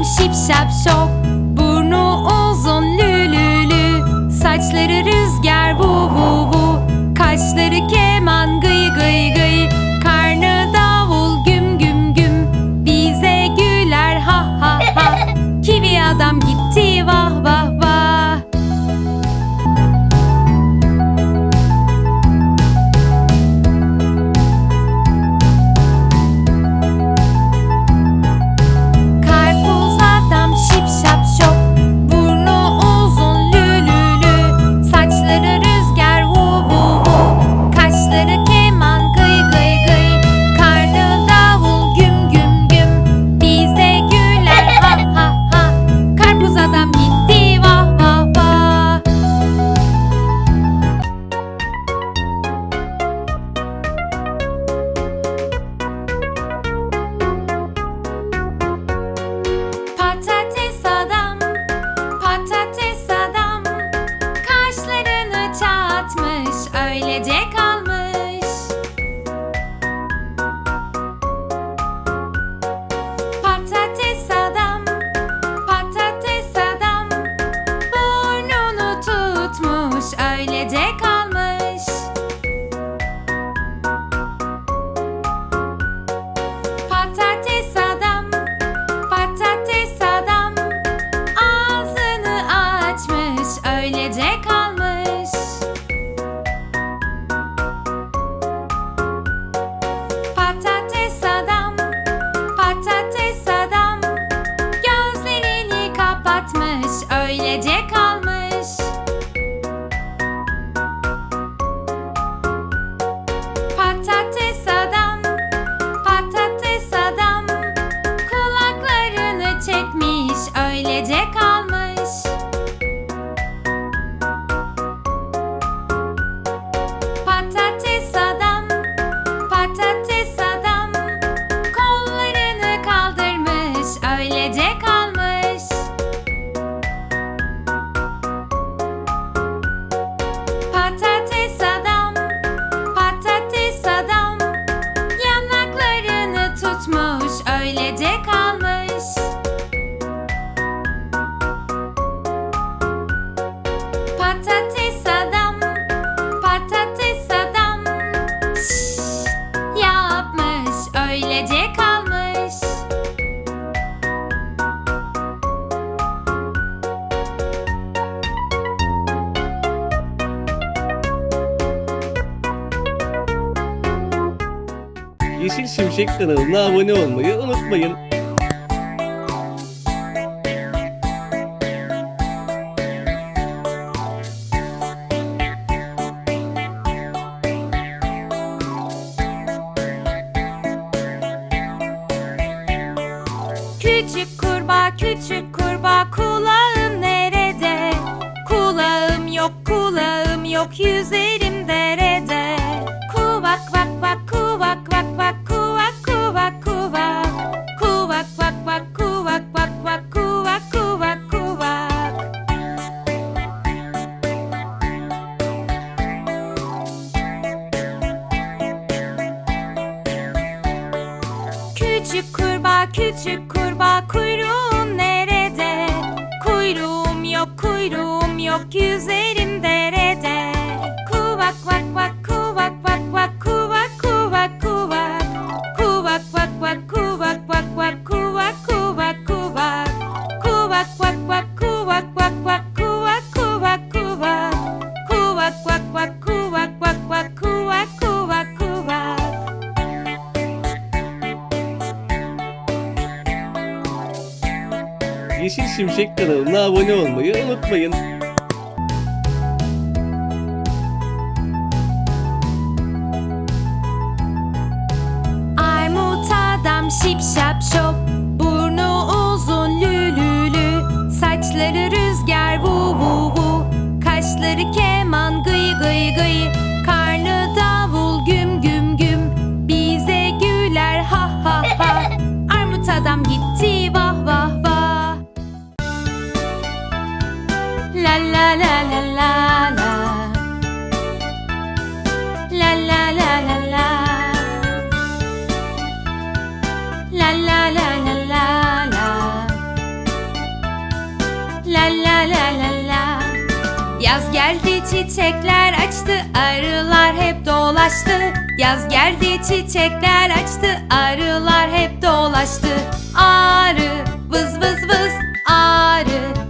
adam şip şap şop Burnu uzun lü lü Saçları rüzgar vu vu vu. Kaşları keman tutmuş, öylece kalmış Yeşil Şimşek kanalına abone olmayı unutmayın. Küçük kurbağa küçük kurbağa kulağım nerede? Kulağım yok kulağım yok yüzerim yok yüzerim derede. Kuvak vak vak kuvak vak vak kuvak kuvak kuvak. Kuvak vak vak kuvak vak vak kuvak kuvak kuvak. Kuvak vak vak kuvak vak vak kuvak kuvak kuvak. Kuvak vak vak kuvak vak vak kuvak kuvak kuvak. Yeşil Şimşek kanalına abone olmayı unutmayın. Adam şip şap şop Burnu uzun lü lü lü. Saçları rüzgar vu vu vu. Kaşları keman gıy gıy gıy la la la. Yaz geldi çiçekler açtı arılar hep dolaştı. Yaz geldi çiçekler açtı arılar hep dolaştı. Arı vız vız vız arı.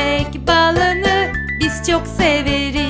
çiçek balını biz çok severiz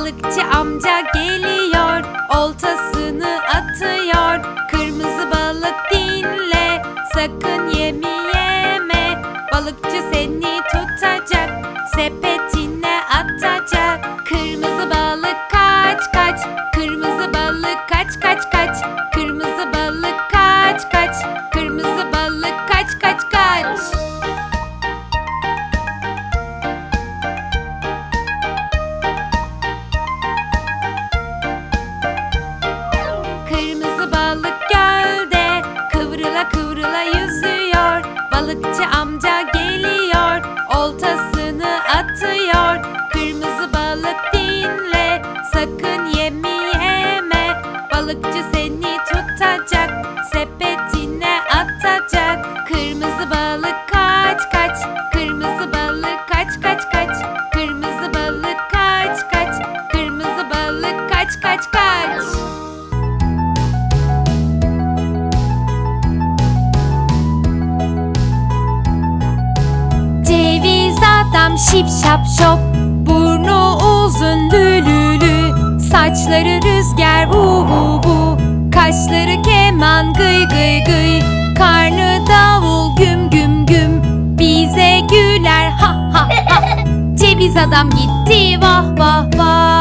Balıkçı amca geliyor, oltasını atıyor. Kırmızı balık dinle, sakın yemi yeme. Balıkçı seni tutacak, sepetine kıvrıla yüzüyor. Balıkçı amca geliyor, oltasını atıyor. Kırmızı balık dinle, sakın yemi yeme. Balıkçı seni tutacak, sepetine atacak. Kırmızı balık kaç kaç, şip şap şop Burnu uzun lülülü. Saçları rüzgar vu vu vu Kaşları keman gıy gıy gıy. Karnı davul güm güm güm. Bize güler ha ha ha. Ceviz adam gitti vah vah vah.